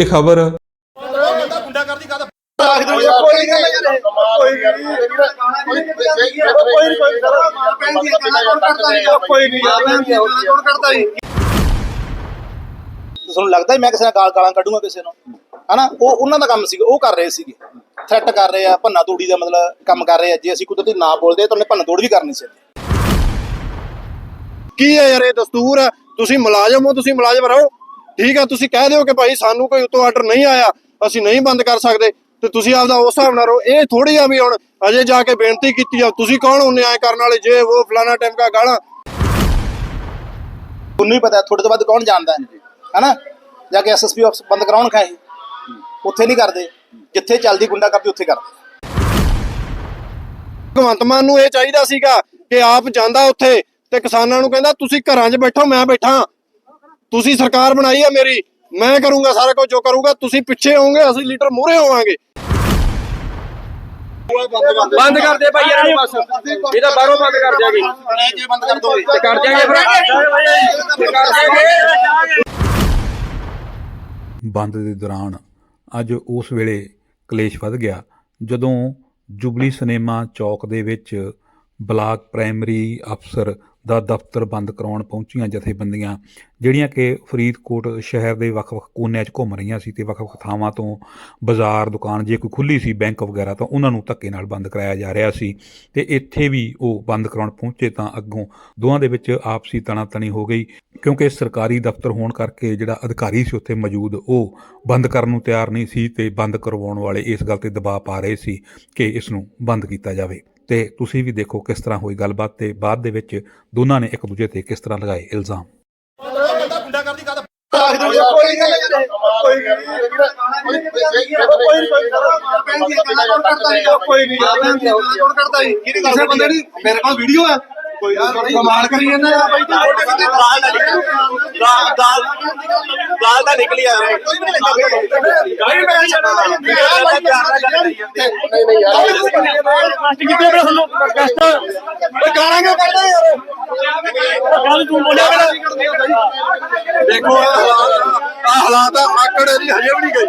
ਇਹ ਖਬਰ। ਤੁਹਾਨੂੰ ਲੱਗਦਾ ਮੈਂ ਕਿਸੇ ਨਾਲ ਗਾਲ ਗਾਲਾਂ ਕੱਢੂਗਾ ਕਿਸੇ ਨੂੰ? ਹਨਾ? ਉਹ ਉਹਨਾਂ ਦਾ ਕੰਮ ਸੀਗਾ ਉਹ ਕਰ ਰਹੇ ਸੀਗੇ। ਥ੍ਰੈਟ ਕਰ ਰਹੇ ਆ ਭੰਨਾ ਤੋੜੀ ਦਾ ਮਤਲਬ ਕੰਮ ਕਰ ਰਹੇ ਆ ਜੇ ਅਸੀਂ ਕੁਦਰਤੀ ਨਾ ਬੋਲਦੇ ਤਾਂ ਉਹਨੇ ਭੰਨਾ ਤੋੜ ਵੀ ਕਰਨੀ ਸੀ। ਕੀ ਹੈ ਯਾਰ ਇਹ ਦਸਤੂਰ? ਹੈ ਤੁਸੀਂ ਮੁਲਾਜ਼ਮ ਹੋ ਤੁਸੀਂ ਮੁਲਾਜ਼ਮ ਰਹੋ। ਠੀਕ ਹੈ ਤੁਸੀਂ ਕਹਿ ਦਿਓ ਕਿ ਭਾਈ ਸਾਨੂੰ ਕੋਈ ਉਤੋਂ ਆਰਡਰ ਨਹੀਂ ਆਇਆ ਅਸੀਂ ਨਹੀਂ ਬੰਦ ਕਰ ਸਕਦੇ ਤੇ ਤੁਸੀਂ ਆਪਦਾ ਉਸ ਹਿਸਾਬ ਨਾਲ ਰਹੋ। ਇਹ ਥੋੜੀ ਆ ਵੀ ਹੁਣ ਅਜੇ ਜਾ ਕੇ ਬੇਨਤੀ ਕੀਤੀ ਆ ਤੁਸੀਂ ਕੌਣ ਹੁੰਨੇ ਆਏ ਕਰਨ ਵਾਲੇ ਜੇ ਉਹ ਫਲਾਣਾ ਟਾਈਮ ਕਾ ਗਾਲਾਂ? ਤੁਹਾਨੂੰ ਹੀ ਪਤਾ ਤੁਹਾਡੇ ਤੋਂ ਵੱਧ ਕੌਣ ਜਾਣਦਾ ਹੈ? ਹਨਾ? ਜਾ ਕੇ ਐਸਐਸਪੀ ਆਫਿਸ ਬੰਦ ਕਰਾਉਣ ਖਾਏ ਉੱਥੇ ਨਹੀਂ ਕਰਦੇ। ਜਿੱਥੇ ਚੱਲਦੀ ਗੁੰਡਾ ਕਰਦੀ ਉੱਥੇ ਕਰਦੇ। ਭਗਵੰਤ ਮਾਨ ਨੂੰ ਇਹ ਚਾਹੀਦਾ ਸੀਗਾ ਕਿ ਆਪ ਜਾਂਦਾ ਉੱਥੇ ਤੇ ਕਿਸਾਨਾਂ ਨੂੰ ਕਹਿੰਦਾ ਤੁਸੀਂ ਘਰਾਂ 'ਚ ਬੈਠੋ ਮੈਂ ਬੈਠਾ। ਤੁਸੀਂ ਸਰਕਾਰ ਬਣਾਈ ਆ ਮੇਰੀ ਮੈਂ ਕਰੂੰਗਾ ਸਾਰਾ ਕੁਝ ਜੋ ਕਰੂੰਗਾ ਤੁਸੀਂ ਪਿੱਛੇ ਹੋਵੋਗੇ ਅਸੀਂ ਲੀਡਰ ਮੂਹਰੇ ਹੋਵਾਂਗੇ। ਬੰਦ ਕਰ ਦੇ ਭਾਈ ਯਾਰ ਬਸ। ਇਹਦਾ ਬਾਹਰੋਂ ਬੰਦ ਕਰ ਦਿਆਂਗੇ ਜੇ ਬੰਦ ਕਰ ਦੋਗੇ ਤੇ ਕਰ ਦਿਆਂਗੇ ਫਿਰ ਤੇ ਕਰ ਦਿਆਂਗੇ। ਬੰਦ ਦੇ ਦੌਰਾਨ ਅੱਜ ਉਸ ਵੇਲੇ ਕਲੇਸ਼ ਵੱਧ ਗਿਆ ਜਦੋਂ ਜੁਬਲੀ ਸਿਨੇਮਾ ਚੌਕ ਦੇ ਵਿੱਚ ਬਲਾਕ ਪ੍ਰਾਇਮਰੀ ਅਫਸਰ ਦਾ ਦਫ਼ਤਰ ਬੰਦ ਕਰਾਉਣ ਪਹੁੰਚੀਆਂ ਜਥੇਬੰਦੀਆਂ, ਜਿਹੜੀਆਂ ਕਿ ਫਰੀਦਕੋਟ ਸ਼ਹਿਰ ਦੇ ਵੱਖ-ਵੱਖ ਕੋਨਿਆਂ 'ਚ ਘੁੰਮ ਰਹੀਆਂ ਸੀ ਤੇ ਵੱਖ-ਵੱਖ ਥਾਵਾਂ ਤੋਂ ਬਾਜ਼ਾਰ, ਦੁਕਾਨ ਜੇ ਕੋਈ ਖੁੱਲੀ ਸੀ, ਬੈਂਕ ਵਗੈਰਾ, ਤਾਂ ਉਹਨਾਂ ਨੂੰ ਧੱਕੇ ਨਾਲ ਬੰਦ ਕਰਾਇਆ ਜਾ ਰਿਹਾ ਸੀ ਤੇ ਇੱਥੇ ਵੀ ਉਹ ਬੰਦ ਕਰਾਉਣ ਪਹੁੰਚੇ ਤਾਂ ਅੱਗੋਂ ਦੋਵਾਂ ਦੇ ਵਿੱਚ ਆਪਸੀ ਤਣਾਤਣੀ ਹੋ ਗਈ, ਕਿਉਂਕਿ ਸਰਕਾਰੀ ਦਫ਼ਤਰ ਹੋਣ ਕਰਕੇ ਜਿਹੜਾ ਅਧਿਕਾਰੀ ਸੀ ਉੱਥੇ ਮੌਜੂਦ, ਉਹ ਬੰਦ ਕਰਨ ਨੂੰ ਤਿਆਰ ਨਹੀਂ ਸੀ ਤੇ ਬੰਦ ਕਰਵਾਉਣ ਵਾਲੇ ਇਸ ਗੱਲ ਤੇ ਦਬਾਅ ਪਾ ਰਹੇ ਸੀ ਕਿ ਇਸ ਨੂੰ ਬੰਦ ਕੀਤਾ ਜਾਵੇ। ਤੇ ਤੁਸੀਂ ਵੀ ਦੇਖੋ ਕਿਸ ਤਰ੍ਹਾਂ ਹੋਈ ਗੱਲਬਾਤ ਤੇ ਬਾਅਦ ਦੇ ਵਿੱਚ ਦੋਨਾਂ ਨੇ ਇੱਕ ਦੂਜੇ ਤੇ ਕਿਸ ਤਰ੍ਹਾਂ ਲਗਾਏ ਇਲਜ਼ਾਮ। ਮੇਰੇ ਕੋਲ ਵੀਡੀਓ ਹੈ। ਕੋਈ ਕਮਾਲ ਕਰੀ ਜਾਂਦਾ ਯਾਰ ਬਾਈ ਗਾਲ ਗਾਲ ਗਾਲ ਤਾਂ ਨਿਕਲੀ ਆ। ਰਿਹਾ ਕੋਈ ਵੀ ਨਹੀਂ ਲੈਂਦਾ ਗਾਲ ਮੈਂ ਨਹੀਂ ਨਹੀਂ ਯਾਰ। ਕਿਤੇ ਬੜਾ ਸਾਨੂੰ? ਕਸ਼ਟ ਗਾਲਾਂ ਕਿਉਂ ਕੱਢਦਾ ਯਾਰ? ਗੱਲ ਤੂੰ ਬੋਲਿਆ ਦੇਖੋ ਆ ਹਾਲਾਤ ਆ। ਆਕੜ ਇਹਦੀ ਹਜੇ ਵੀ ਨਹੀਂ ਗਈ।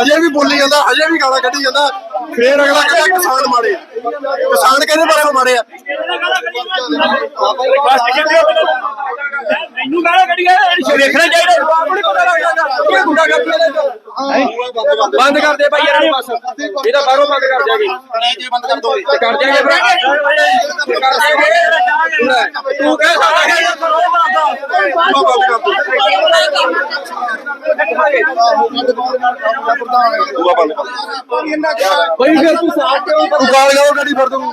ਹਜੇ ਵੀ ਬੋਲੀ ਜਾਂਦਾ ਹਜੇ ਵੀ ਗਾਲਾਂ ਕੱਢੀ ਜਾਂਦਾ। ਫੇਰ ਅਗਲਾ ਕਹਿੰਦਾ ਕਿਸਾਨ ਮਾੜੇ ਆ। ਕਿਸਾਨ ਕਿਹਦੇ ਪਾਸੋਂ ਮਾੜੇ ਆ। ਵੇਖਣਾ ਚਾਹੀਦਾ। ਆਪਣੇ ਪਤਾ ਲੱਗ ਜਾਂਦਾ ਇਹ ਗੁੰਡਾ ਕਰਦੀ ਬੰਦ ਕਰ ਦੇ ਭਾਈ ਯਾਰ ਬਸ। ਇਹਦਾ ਬਾਹਰੋਂ ਬੰਦ ਕਰ ਦਿਆਂਗੇ। ਜੇ ਬੰਦ ਕਰ ਦੋਗੇ ਤੇ ਕਰ ਦਿਆਂਗੇ ਕਰ ਦਿਆਂਗੇ ਤੂੰ ਕਹਿ ਸਕਦਾ ਬਈ ਫਿਰ ਤੂੰ ਸਾਥ ਕਿਉਂ ਤੂੰ ਗਾਲ ਗਾਲ ਕੱਢੀ ਫਿਰ ਤੂੰ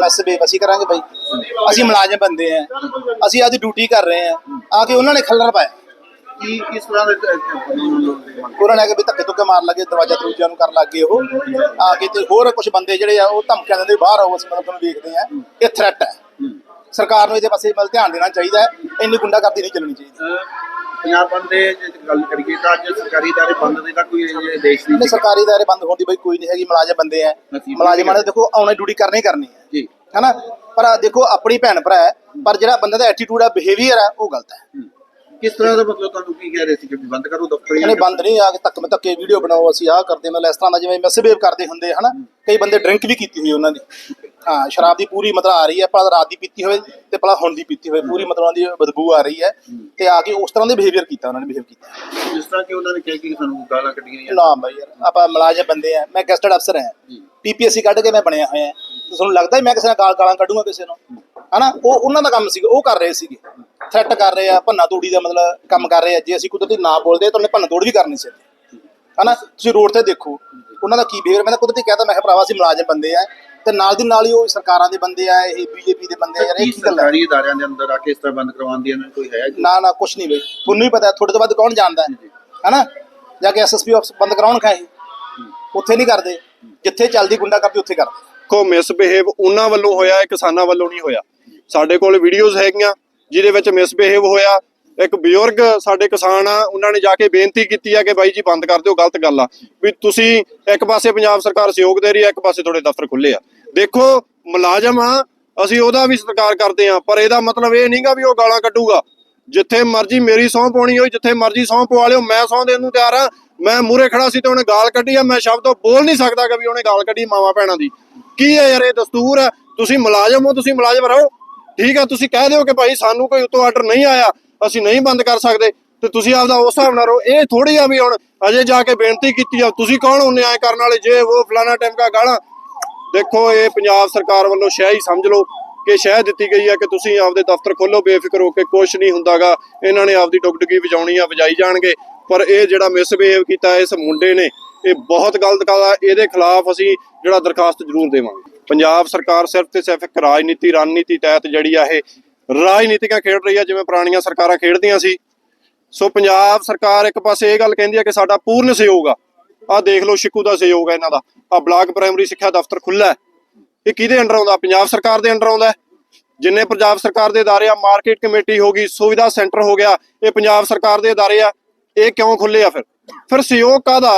ਮੈਸ ਬੇਬਸੀ ਕਰਾਂਗੇ ਬਾਈ। ਅਸੀਂ ਮੁਲਾਜ਼ਮ ਬੰਦੇ ਆ। ਅਸੀਂ ਆਦੀ ਡਿਊਟੀ ਕਰ ਰਹੇ ਆ। ਆ ਕੇ ਉਹਨਾਂ ਨੇ ਖੱਲਰ ਪਾਇਆ। ਕੀ ਕਿਸ ਤਰ੍ਹਾਂ ਦੇ ਉਹਨਾਂ ਨੇ ਕੇ ਵੀ ਧੱਕੇ ਧੁੱਕੇ ਮਾਰ ਲੱਗੇ ਦਰਵਾਜ਼ਾ ਦਰੂਜਿਆਂ ਨੂੰ ਕਰਨ ਲੱਗੇ ਉਹ। ਆ ਕੇ ਤੇ ਹੋਰ ਕੁਝ ਬੰਦੇ ਜਿਹੜੇ ਆ ਉਹ ਧਮਕੀਆਂ ਦਿੰਦੇ ਬਾਹਰ ਆਓ ਅਸੀਂ ਮਤਲਬ ਤੁਹਾਨੂੰ ਵੇਖਦੇ ਆ। ਇਹ ਥ੍ਰੈਟ ਹੈ ਸਰਕਾਰ ਨੂੰ ਇਹਦੇ ਪਾਸੇ ਵੱਲ ਧਿਆਨ ਦੇਣਾ ਚਾਹੀਦਾ ਹੈ। ਇੰਨੀ ਗੁੰਡਾਗਰਦੀ ਨਹੀਂ ਚੱਲਣੀ ਚਾਹੀਦੀ। ਪੰਜਾਬ ਬੰਦ ਦੇ ਜੇ ਗੱਲ ਕਰੀਏ ਤਾਂ ਅੱਜ ਸਰਕਾਰੀ ਦਾਰੇ ਬੰਦ ਦੇ ਤਾਂ ਕੋਈ ਇਹ ਦੇਸ਼ ਨਹੀਂ ਨਹੀਂ ਸਰਕਾਰੀ ਦਾਇਰੇ ਬੰਦ ਹੋਣ ਦੀ ਬਈ ਕੋਈ ਨਹੀਂ ਹੈਗੀ ਮੁਲਾਜ਼ਮ ਬੰਦੇ ਆ ਮੁਲਾਜ਼ਮਾਂ ਨੇ ਦੇਖੋ ਆਉਣੇ ਡਿਊਟੀ ਕਰਨੀ ਕਰਨੀ ਹੈ ਜੀ। ਹੈਨਾ? ਪਰ ਦੇਖੋ ਆਪਣੀ ਭੈਣ ਭਰਾ ਹੈ ਪਰ ਜਿਹੜਾ ਬੰਦੇ ਦਾ ਐਟੀਟਿਊਡ ਹੈ ਬਿਹੇਵੀਅਰ ਹੈ ਉਹ ਗਲਤ ਹੈ। ਕਿਸ ਤਰ੍ਹਾਂ ਦਾ ਮਤਲਬ ਤੁਹਾਨੂੰ ਕੀ ਕਹਿ ਰਹੇ ਸੀ ਕਿ ਵੀ ਬੰਦ ਕਰੋ ਦਫ਼ਤਰ ਇਹਨੇ ਬੰਦ ਨਹੀਂ ਆ ਕੇ ਧੱਕ ਧੱਕੇ ਵੀਡੀਓ ਬਣਾਓ ਅਸੀਂ ਆਹ ਕਰਦੇ ਮਤਲਬ ਇਸ ਤਰ੍ਹਾਂ ਦਾ ਜਿਵੇਂ ਮਿਸਬਿਹੇਵ ਕਰਦੇ ਹੁੰਦੇ ਹਨਾ? ਕਈ ਬੰਦੇ ਡਰਿੰਕ ਵੀ ਕੀਤੀ ਹੋਈ ਉਹਨਾਂ ਦੀ। ਹਾਂ ਸ਼ਰਾਬ ਦੀ ਪੂਰੀ ਮਤਲਬ ਆ ਰਹੀ ਹੈ ਭਲਾ ਰਾਤ ਦੀ ਪੀਤੀ ਹੋਵੇ ਤੇ ਭਲਾ ਹੁਣ ਦੀ ਪੀਤੀ ਹੋਵੇ ਪੂਰੀ ਮਤਲਬ ਉਹਨਾਂ ਦੀ ਬਦਬੂ ਆ ਰਹੀ ਹੈ ਤੇ ਆ ਕੇ ਉਸ ਤਰ੍ਹਾਂ ਦੇ ਬਿਹੇਵੀਅਰ ਕੀਤਾ ਉਹਨਾਂ ਨੇ ਬਿਹੇਵ ਕੀਤਾ। ਜਿਸ ਤਰ੍ਹਾਂ ਕਿ ਉਹਨਾਂ ਨੇ ਕਿਹਾ ਕਿ ਸਾਨੂੰ ਗਾਲਾਂ ਕੱਢੀਆਂ ਜਾਂ ਨਾ ਬਾਈ ਯਾਰ ਆਪਾਂ ਮੁਲਾਜ਼ਮ ਬੰਦੇ ਆ ਮੈਂ ਗੈਸਟਡ ਅਫਸਰ ਹਾਂ। ਪੀਪੀਐਸਸੀ ਕੱਢ ਕੇ ਮੈਂ ਬਣਿਆ ਹੋਇਆ। ਹਾਂ ਤੁਹਾਨੂੰ ਲੱਗਦਾ ਹੀ ਮੈਂ ਕਿਸੇ ਨਾਲ ਗਾਲ ਕੱਢੂੰਗਾ ਕਿਸੇ ਨੂੰ? ਹਨਾ? ਉਹ ਉਹਨਾਂ ਦਾ ਕੰਮ ਸੀਗਾ ਉਹ ਕਰ ਰਹੇ ਸੀਗੇ। ਥ੍ਰੈਟ ਕਰ ਰਹੇ ਆ ਭੰਨਾ ਤੋੜੀ ਦਾ ਮਤਲਬ ਕੰਮ ਕਰ ਰਹੇ ਆ ਜੇ ਅਸੀਂ ਕੁਦਰਤੀ ਨਾ ਬੋਲਦੇ ਤਾਂ ਉਹਨੇ ਭੰਨਾ ਤੋੜ ਵੀ ਕਰਨੀ ਸੀ ਹਨਾ? ਤੁਸੀਂ ਰੋਡ ਤੇ ਦੇਖੋ ਉਹਨਾਂ ਦਾ ਕੀ ਬਿਹੇਵੀਅਰ ਮੈਂ ਤਾਂ ਕੁਦਰਤੀ ਕਹਤਾ ਮੈਂ ਕਿਹਾ ਭਰਾਵਾ ਅਸੀਂ ਮੁਲਾਜ਼ਮ ਬੰਦੇ ਆ ਤੇ ਨਾਲ ਦੀ ਨਾਲ ਹੀ ਉਹ ਸਰਕਾਰਾਂ ਦੇ ਬੰਦੇ ਆ ਇਹ ਬੀਜੇਪੀ ਦੇ ਬੰਦੇ ਆ ਯਾਰ ਇਹ ਕੀ ਗੱਲ ਹੈ ਸਰਕਾਰੀ ਅਦਾਰਿਆਂ ਦੇ ਅੰਦਰ ਆ ਕੇ ਇਸ ਤਰ੍ਹਾਂ ਬੰਦ ਕਰਵਾਉਣ ਦੀ ਇਹਨਾਂ ਨੂੰ ਕੋਈ ਹੈ ਜੀ? ਨਾ ਨਾ ਕੁਛ ਨਹੀਂ ਬਈ। ਤੁਹਾਨੂੰ ਵੀ ਪਤਾ ਤੁਹਾਡੇ ਤੋਂ ਵੱਧ ਕੌਣ ਜਾਣਦਾ ਹੈ? ਹਨਾ? ਜਾ ਕੇ ਐਸਐਸਪੀ ਆਫਿਸ ਬੰਦ ਕਰਾਉਣ ਖਾਏ ਉੱਥੇ ਨਹੀਂ ਕਰਦੇ। ਜਿੱਥੇ ਚੱਲਦੀ ਗੁੰਡਾ ਕਰਦੀ ਉੱਥੇ ਕਰਦੇ। ਕੋ ਮਿਸਬਿਹੇਵ ਉਹਨਾਂ ਵੱਲੋਂ ਹੋਇਆ ਹੈ ਕਿਸਾਨਾਂ ਵੱਲੋਂ ਨਹੀਂ ਹੋਇਆ। ਸਾਡੇ ਕੋਲ ਵੀਡੀਓਜ਼ ਹੈਗੀਆਂ। ਜਿਹਦੇ ਵਿੱਚ ਮਿਸਬਿਹੇਵ ਹੋਇਆ। ਇੱਕ ਬਜ਼ੁਰਗ ਸਾਡੇ ਕਿਸਾਨ ਆ, ਉਹਨਾਂ ਨੇ ਜਾ ਕੇ ਬੇਨਤੀ ਕੀਤੀ ਆ ਕਿ ਬਾਈ ਜੀ ਬੰਦ ਕਰ ਦਿਓ, ਗਲਤ ਗੱਲ ਆ। ਵੀ ਤੁਸੀਂ ਇੱਕ ਪਾਸੇ ਪੰਜਾਬ ਸਰਕਾਰ ਸਹਿਯੋਗ ਦੇ ਰਹੀ ਹੈ ਇੱਕ ਪਾਸੇ ਤੁਹਾਡੇ ਦਫ਼ਤਰ ਖੁੱਲੇ ਆ। ਦੇਖੋ, ਮੁਲਾਜ਼ਮ ਆ, ਅਸੀਂ ਉਹਦਾ ਵੀ ਸਤਿਕਾਰ ਕਰਦੇ ਆ, ਪਰ ਇਹਦਾ ਮਤਲਬ ਇਹ ਨਹੀਂਗਾ ਵੀ ਉਹ ਗਾਲਾਂ ਕੱਢੂਗਾ। ਜਿੱਥੇ ਮਰਜ਼ੀ ਮੇਰੀ ਸਹੁੰ ਪਾਉਣੀ ਹੋਈ, ਜਿੱਥੇ ਮਰਜ਼ੀ ਸਹੁੰ ਪਵਾ ਲਿਓ, ਮੈਂ ਸਹੁੰ ਦੇਣ ਨੂੰ ਤਿਆਰ ਆ। ਮੈਂ ਮੂਰੇ ਖੜਾ ਸੀ ਤੇ ਉਹਨੇ ਗਾਲ ਕੱਢੀ ਆ, ਮੈਂ ਸ਼ਬਦ ਉਹ ਬੋਲ ਨਹੀਂ ਸਕਦਾ ਕਿ ਵੀ ਉਹਨੇ ਗਾਲ ਕੱਢੀ ਮਾਵਾ ਭੈਣਾਂ ਦੀ। ਕੀ ਹੈ ਯਾਰ, ਇਹ ਦਸਤੂਰ ਹੈ ਤੁਸੀਂ ਮੁਲਾਜ਼ਮ ਹੋ, ਤੁਸੀਂ ਮੁਲਾਜ਼ਮ ਰਹੋ। ਠੀਕ ਆ, ਤੁਸੀਂ ਕਹਿ ਦਿਓ ਕਿ ਭਾਈ ਸਾਨੂੰ ਕੋਈ ਉਤੋਂ ਆਰਡਰ ਨਹੀਂ ਆਇਆ, ਅਸੀਂ ਨਹੀਂ ਬੰਦ ਕਰ ਸਕਦੇ, ਤੇ ਤੁਸੀਂ ਆਪਦਾ ਉਸ ਹਿਸਾਬ ਨਾਲ ਰਹੋ। ਇਹ ਥੋੜੀ ਆ ਵੀ ਹੁਣ ਅਜੇ ਜਾ ਕੇ ਬੇਨਤੀ ਕੀਤੀ ਆ ਤੁਸੀਂ ਕੌਣ ਹੁੰਨੇ ਆਏ ਕਰਨ ਵਾਲੇ? ਜੇ ਉਹ ਫਲਾਣਾ ਟਾਈਮ ਗਾਲਾਂ ਦੇਖੋ, ਇਹ ਪੰਜਾਬ ਸਰਕਾਰ ਵੱਲੋਂ ਸ਼ਹਿ ਹੀ ਸਮਝ ਲਓ ਕਿ ਸ਼ਹਿ ਦਿੱਤੀ ਗਈ ਹੈ ਕਿ ਤੁਸੀਂ ਆਪਦੇ ਦਫ਼ਤਰ ਖੋਲੋ, ਬੇਫਿਕਰ ਹੋ ਕੇ ਕੁਝ ਨਹੀਂ ਹੁੰਦਾਗਾ। ਇਹਨਾਂ ਨੇ ਆਪਦੀ ਡੁਗਡਗੀ ਵਜਾਉਣੀ ਆ, ਵਜਾਈ ਜਾਣਗੇ। ਪਰ ਇਹ ਜਿਹੜਾ ਮਿਸਬਿਹੇਵ ਕੀਤਾ, ਇਸ ਮੁੰਡੇ ਨੇ, ਇਹ ਬਹੁਤ ਗਲਤ ਗੱਲ ਆ। ਇਹਦੇ ਖਿਲਾਫ ਅਸੀਂ ਜਿਹੜਾ ਦਰਖਾਸਤ ਜ਼ਰੂਰ ਦੇਵਾਂਗੇ। ਪੰਜਾਬ ਸਰਕਾਰ ਸਿਰਫ ਤੇ ਸਿਰਫ ਇੱਕ ਰਾਜਨੀਤੀ ਰਣਨੀਤੀ ਤਹਿਤ ਜਿਹੜੀ ਆ ਇਹ ਰਾਜਨੀਤਿਕਾਂ ਖੇਡ ਰਹੀ ਆ, ਜਿਵੇਂ ਪੁਰਾਣੀਆਂ ਸਰਕਾਰਾਂ ਖੇਡਦੀਆਂ ਸੀ। ਸੋ ਪੰਜਾਬ ਸਰਕਾਰ ਇੱਕ ਪਾਸੇ ਇਹ ਗੱਲ ਕਹਿੰਦੀ ਆ ਕਿ ਸਾਡਾ ਪੂਰਨ ਸਹਿਯੋਗ ਆ। ਆਹ ਦੇਖ ਲਓ ਸ਼ਿਕੂ ਦਾ ਸਹਿਯੋਗ ਹੈ ਇਹਨਾਂ ਦਾ। ਆ ਬਲਾਕ ਪ੍ਰਾਇਮਰੀ ਸਿੱਖਿਆ ਦਫ਼ਤਰ ਖੁੱਲਾ ਇਹ ਕਿਹਦੇ ਅੰਡਰ ਆਉਂਦਾ? ਪੰਜਾਬ ਸਰਕਾਰ ਦੇ ਅੰਡਰ ਆਉਂਦਾ ਜਿੰਨੇ ਪੰਜਾਬ ਸਰਕਾਰ ਦੇ ਅਦਾਰੇ ਆ, ਮਾਰਕੀਟ ਕਮੇਟੀ ਹੋ ਗਈ, ਸੁਵਿਧਾ ਸੈਂਟਰ ਹੋ ਗਿਆ, ਇਹ ਪੰਜਾਬ ਸਰਕਾਰ ਦੇ ਅਦਾਰੇ ਆ। ਇਹ ਕਿਉਂ ਖੁੱਲੇ ਆ ਫਿਰ? ਫਿਰ ਸਹਿਯੋਗ ਕਾਦਾ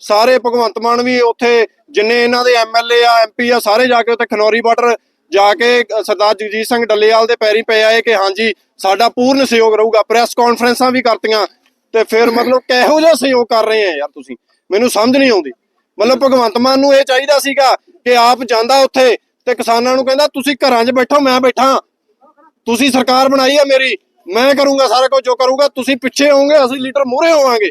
ਸਾਰੇ ਭਗਵੰਤ ਮਾਨ ਵੀ ਉੱਥੇ ਜਿੰਨੇ ਇਹਨਾਂ ਦੇ ਐਮਐਲਏ ਆ ਐਮਪੀ ਆ, ਸਾਰੇ ਜਾ ਕੇ ਉੱਥੇ ਖਨੌਰੀ ਬਾਰਡਰ ਜਾ ਕੇ ਸਰਦਾਰ ਜਗਜੀਤ ਸਿੰਘ ਡੱਲੇਵਾਲ ਦੇ ਪੈਰੀ ਪਏ ਆਏ ਕਿ ਹਾਂਜੀ, ਸਾਡਾ ਪੂਰਨ ਸਹਿਯੋਗ ਰਹੂਗਾ। ਪ੍ਰੈਸ ਕਾਨਫਰੰਸਾਂ ਵੀ ਕਰਤੀਆਂ ਤੇ ਫਿਰ ਮਤਲਬ ਕਿਹੋ ਜਿਹਾ ਸਹਿਯੋਗ ਕਰ ਰਹੇ ਆ ਯਾਰ ਤੁਸੀਂ? ਮੈਨੂੰ ਸਮਝ ਨਹੀਂ ਆਉਂਦੀ। ਮਤਲਬ ਭਗਵੰਤ ਮਾਨ ਨੂੰ ਇਹ ਚਾਹੀਦਾ ਸੀਗਾ ਕਿ ਆਪ ਜਾਂਦਾ ਉੱਥੇ ਤੇ ਕਿਸਾਨਾਂ ਨੂੰ ਕਹਿੰਦਾ, ਤੁਸੀਂ ਘਰਾਂ 'ਚ ਬੈਠੋ, ਮੈਂ ਬੈਠਾ। ਤੁਸੀਂ ਸਰਕਾਰ ਬਣਾਈ ਆ ਮੇਰੀ, ਮੈਂ ਕਰੂੰਗਾ ਸਾਰਾ ਕੁਝ ਜੋ ਕਰੂੰਗਾ। ਤੁਸੀਂ ਪਿੱਛੇ ਹੋਵੋਗੇ, ਅਸੀਂ ਲੀਡਰ ਮੂਹਰੇ ਹੋਵਾਂਗੇ।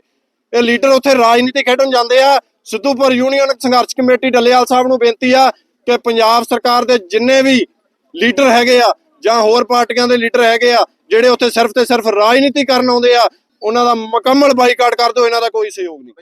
ਇਹ ਲੀਡਰ ਉੱਥੇ ਰਾਜਨੀਤੀ ਖੇਡਣ ਜਾਂਦੇ ਆ। ਸਿੱਧੂਪੁਰ ਯੂਨੀਅਨ ਸੰਘਰਸ਼ ਕਮੇਟੀ ਡੱਲੇਵਾਲ ਸਾਹਿਬ ਨੂੰ ਬੇਨਤੀ ਆ ਕਿ ਪੰਜਾਬ ਸਰਕਾਰ ਦੇ ਜਿੰਨੇ ਵੀ ਲੀਡਰ ਹੈਗੇ ਆ ਜਾਂ ਹੋਰ ਪਾਰਟੀਆਂ ਦੇ ਲੀਡਰ ਹੈਗੇ ਆ, ਜਿਹੜੇ ਉੱਥੇ ਸਿਰਫ ਤੇ ਸਿਰਫ ਰਾਜਨੀਤੀ ਕਰਨ ਆਉਂਦੇ ਆ, ਉਹਨਾਂ ਦਾ ਮੁਕੰਮਲ ਬਾਈਕਾਟ ਕਰ ਦਿਓ, ਇਹਨਾਂ ਦਾ ਕੋਈ ਸਹਿਯੋਗ ਨਹੀਂ।